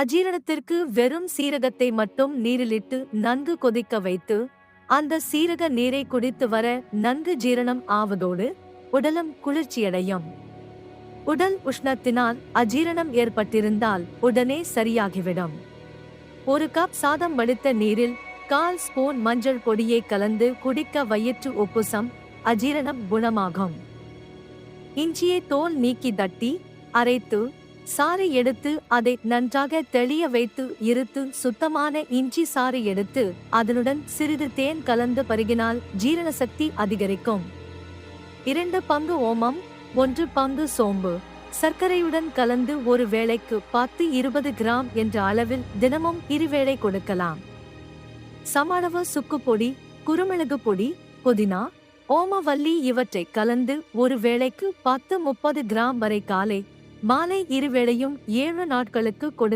அஜீரணத்திற்கு வெறும் சீரகத்தை மட்டும் நீரிலிட்டு நன்கு கொதிக்க வைத்து அந்த சீரக நீரை குடித்து வர நன்கு ஜீரணம் ஆவதோடு உடலும் குளிர்ச்சியடையும். உடல் உஷ்ணத்தினால் அஜீரணம் ஏற்பட்டிருந்தால் உடனே சரியாகிவிடும். ஒரு கப் சாதம் வடித்த நீரில் கால் ஸ்பூன் மஞ்சள் பொடியை கலந்து குடிக்க வயிற்று உப்புசம் அஜீரணம் குணமாகும். இஞ்சியை தோல் நீக்கி தட்டி அரைத்து சாறு எடுத்து அதை நன்றாக தெளிய வைத்து இருத்து சுத்தமான இஞ்சி சாறு எடுத்து அதனுடன் சிறிது தேன் கலந்து பருகினால் ஜீரண சக்தி அதிகரிக்கும். இரண்டு பங்கு ஓமம் ஒன்று பங்கு சோம்பு. சர்க்கரையுடன் கலந்து ஒரு வேளைக்கு பத்து இருபது கிராம் என்ற அளவில் தினமும் இருவேளை கொடுக்கலாம். சமளவு சுக்கு பொடி குருமிளகு பொடி புதினா ஓமவல்லி இவற்றை கலந்து ஒரு வேளைக்கு பத்து முப்பது கிராம் வரை காலை மாலை இருவேளையும் ஏழு நாட்களுக்கு கொடுக்க